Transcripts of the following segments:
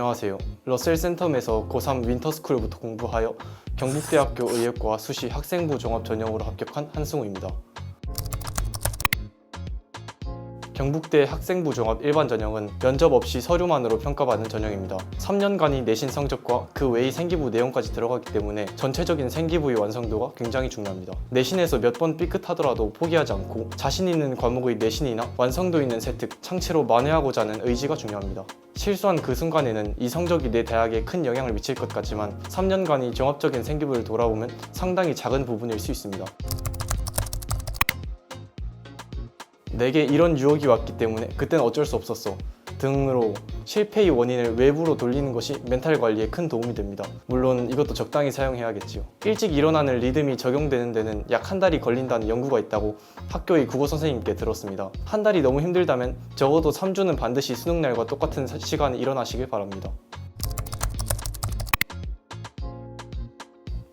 안녕하세요. 러셀 센텀에서 고3 윈터스쿨부터 공부하여 경북대학교 의예과 수시 학생부 종합 전형으로 합격한 한승우입니다. 경북대 학생부 종합 일반 전형은 면접 없이 서류만으로 평가받는 전형입니다. 3년간이 내신 성적과 그 외의 생기부 내용까지 들어가기 때문에 전체적인 생기부의 완성도가 굉장히 중요합니다. 내신에서 몇 번 삐끗하더라도 포기하지 않고 자신 있는 과목의 내신이나 완성도 있는 세특, 창체로 만회하고자 하는 의지가 중요합니다. 실수한 그 순간에는 이 성적이 내 대학에 큰 영향을 미칠 것 같지만 3년간이 종합적인 생기부를 돌아보면 상당히 작은 부분일 수 있습니다. 내게 이런 유혹이 왔기 때문에 그땐 어쩔 수 없었어 등으로 실패의 원인을 외부로 돌리는 것이 멘탈 관리에 큰 도움이 됩니다. 물론 이것도 적당히 사용해야겠지요. 일찍 일어나는 리듬이 적용되는 데는 약 한 달이 걸린다는 연구가 있다고 학교의 국어 선생님께 들었습니다. 한 달이 너무 힘들다면 적어도 3주는 반드시 수능 날과 똑같은 사- 시간에 일어나시길 바랍니다.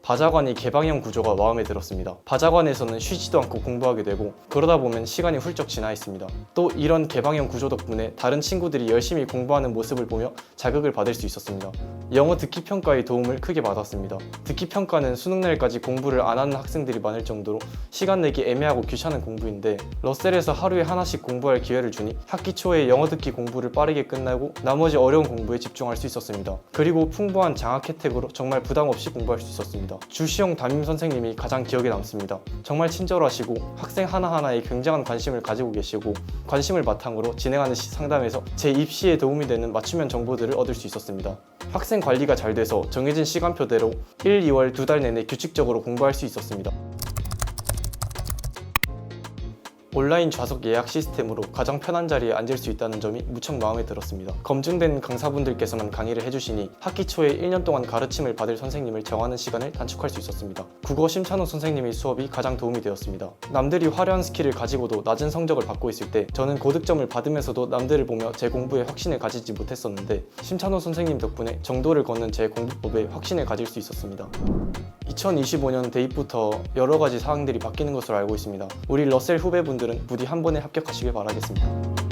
바자관이 개방형 구조가 마음에 들었습니다. 바자관에서는 쉬지도 않고 공부하게 되고 그러다 보면 시간이 훌쩍 지나 있습니다. 또 이런 개방형 구조 덕분에 다른 친구들이 열심히 공부하는 모습을 보며 자극을 받을 수 있었습니다. 영어 듣기 평가의 도움을 크게 받았습니다. 듣기 평가는 수능 날까지 공부를 안 하는 학생들이 많을 정도로 시간 내기 애매하고 귀찮은 공부인데 러셀에서 하루에 하나씩 공부할 기회를 주니 학기 초에 영어 듣기 공부를 빠르게 끝나고 나머지 어려운 공부에 집중할 수 있었습니다. 그리고 풍부한 장학 혜택으로 정말 부담 없이 공부할 수 있었습니다. 주시영 담임 선생님이 가장 기억에 남습니다. 정말 친절하시고 학생 하나하나에 굉장한 관심을 가지고 계시고 관심을 바탕으로 진행하는 시- 상담에서 제 입시에 도움이 되는 맞춤형 정보들을 얻을 수 있었습니다. 학생 관리가 잘 돼서 정해진 시간표대로 1, 2월 두 달 내내 규칙적으로 공부할 수 있었습니다. 온라인 좌석 예약 시스템으로 가장 편한 자리에 앉을 수 있다는 점이 무척 마음에 들었습니다. 검증된 강사분들께서만 강의를 해주시니 학기 초에 1년 동안 가르침을 받을 선생님을 정하는 시간을 단축할 수 있었습니다. 국어 심찬호 선생님의 수업이 가장 도움이 되었습니다. 남들이 화려한 스킬을 가지고도 낮은 성적을 받고 있을 때 저는 고득점을 받으면서도 남들을 보며 제 공부에 확신을 가지지 못했었는데 심찬호 선생님 덕분에 정도를 걷는 제 공부법에 확신을 가질 수 있었습니다. 2025년 대입부터 여러 가지 사항들이 바뀌는 것으로 알고 있습니다. 우리 러셀 후배분들은 부디 한 번에 합격하시길 바라겠습니다.